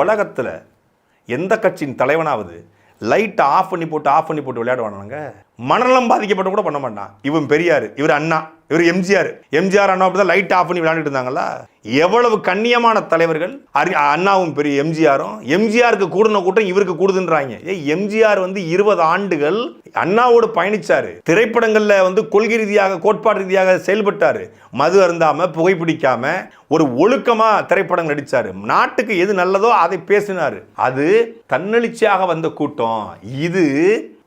உலகத்தில் எந்த கட்சியின் தலைவனாவது லைட்டை ஆஃப் பண்ணி போட்டு ஆஃப் பண்ணி போட்டு விளையாடுவானுங்க? மனநலம் பாதிக்கப்பட்ட கூட பண்ண மாட்டான். இவன் பெரியார் இவர் அண்ணா இவர் எம்ஜிஆர். எம்ஜிஆர் அண்ணா அப்படி தான் லைட் ஆஃப் பண்ணி விளையாண்டுட்டு இருந்தாங்களா? எவ்வளவு கண்ணியமான தலைவர்கள்? அண்ணாவும் பெரிய எம்ஜிஆரும். எம்ஜிஆருக்கு கூடுன கூட்டம் இவருக்கு கூடுதுன்றாங்க. ஏய் எம்ஜிஆர் வந்து இருபது ஆண்டுகள் அண்ணாவோடு பயணிச்சாரு. திரைப்படங்களில் வந்து கொள்கை ரீதியாக கோட்பாடு ரீதியாக செயல்பட்டாரு. மது அருந்தாம புகைப்பிடிக்காம ஒரு ஒழுக்கமா திரைப்படம் நடிச்சாரு. நாட்டுக்கு எது நல்லதோ அதை பேசினாரு. அது தன்னெழுச்சியாக வந்த கூட்டம். இது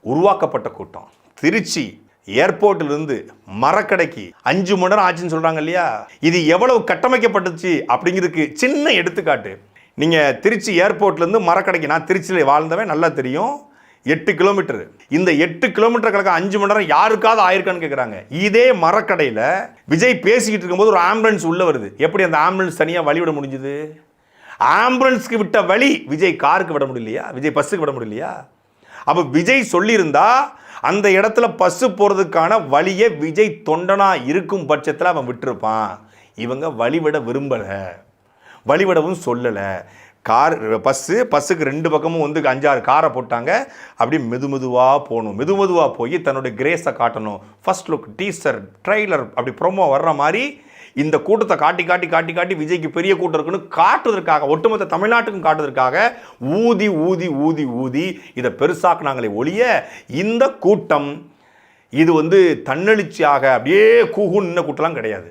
உருவாக்கப்பட்ட கூட்டம். திருச்சி ஏர்போர்ட்ல இருந்து மரக்கடைக்கு அஞ்சு மணி நேரம் ஆச்சுன்னு சொல்றாங்க இல்லையா? இது எவ்வளவு கட்டமைக்கப்பட்டுச்சு அப்படிங்கிறதுக்கு சின்ன எடுத்துக்காட்டு. நீங்க திருச்சி ஏர்போர்ட்ல இருந்து மரக்கடைக்கு நான் திருச்சியில் வாழ்ந்தவன் நல்லா தெரியும். எட்டு கிலோமீட்டர். இந்த எட்டு கிலோமீட்டர் கணக்கு அஞ்சு மணி நேரம் யாருக்காவது ஆயிருக்கான்னு கேட்குறாங்க இதே மரக்கடையில் விஜய் பேசிக்கிட்டு இருக்கும்போது ஒரு ஆம்புலன்ஸ் உள்ளே வருது. எப்படி அந்த ஆம்புலன்ஸ் தனியாக வழிவிட முடிஞ்சுது? ஆம்புலன்ஸ்க்கு விட்ட வழி விஜய் காருக்கு விட முடியலையா? விஜய் பஸ்ஸுக்கு விட முடியலையா? அப்போ விஜய் சொல்லியிருந்தா அந்த இடத்துல பஸ்ஸு போகிறதுக்கான வழியை விஜய் தொண்டனாக இருக்கும் பட்சத்தில் அவன் விட்டுருப்பான். இவங்க வழிவிட விரும்பலை. வழிவிடவும் சொல்லலை. கார் பஸ்ஸு பஸ்ஸுக்கு ரெண்டு பக்கமும் வந்து அஞ்சாறு காரை போட்டாங்க. அப்படியே மெது மெதுவாக போகணும். மெது மெதுவாக போய் தன்னுடைய கிரேஸை காட்டணும். ஃபஸ்ட் லுக் டீசர் ட்ரெய்லர் அப்படி ப்ரோமோ வர்ற மாதிரி இந்த கூட்டத்தை காட்டி காட்டி காட்டி காட்டி விஜய்க்கு பெரிய கூட்டம் இருக்குன்னு காட்டுவதற்காக ஒட்டுமொத்த தமிழ்நாட்டுக்கும் காட்டுவதற்காக ஊதி ஊதி ஊதி ஊதி இதை பெருசாக்குனாங்களே ஒழிய இந்த கூட்டம் இது வந்து தன்னெழுச்சியாக அப்படியே கூகுன்னு கூட்டம்லாம் கிடையாது.